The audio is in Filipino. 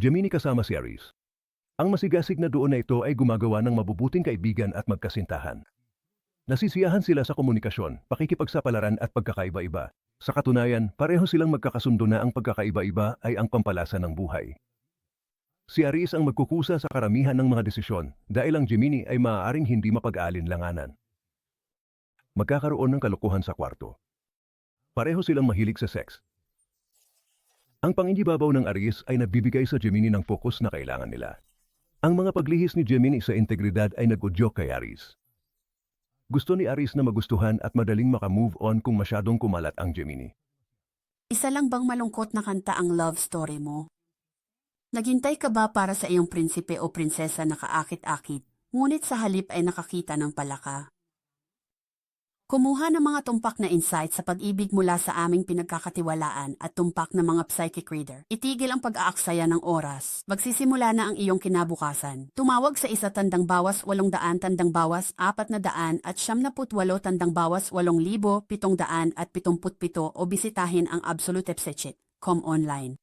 Gemini kasama si Aries. Ang masigasig na doon na ito ay gumagawa ng mabubuting kaibigan at magkasintahan. Nasisiyahan sila sa komunikasyon, pakikipagsapalaran at pagkakaiba-iba. Sa katunayan, pareho silang magkakasundo na ang pagkakaiba-iba ay ang pampalasa ng buhay. Si Aries ang magkukusa sa karamihan ng mga desisyon dahil ang Gemini ay maaaring hindi mapag-aalinlanganan. Magkakaroon ng kalokohan sa kwarto. Pareho silang mahilig sa sex. Ang pangingibabaw ng Aries ay nagbibigay sa Gemini ng fokus na kailangan nila. Ang mga paglihis ni Gemini sa integridad ay nag-udyok kay Aries. Gusto ni Aries na magustuhan at madaling makamove on kung masyadong kumalat ang Gemini. Isa lang bang malungkot na kanta ang love story mo? Naghintay ka ba para sa iyong prinsipe o prinsesa na kaakit-akit, ngunit sa halip ay nakakita ng palaka? Kumuha ng mga tumpak na insight sa pag-ibig mula sa aming pinagkakatiwalaan at tumpak ng mga psychic reader. Itigil ang pag-aaksaya ng oras. Magsisimula na ang iyong kinabukasan. Tumawag sa isa tandang bawas walong daan tandang bawas apat na daan at siyam na putwalo tandang bawas walong libo pitong daan at pitumput pito o bisitahin ang absolutepsechit.com online.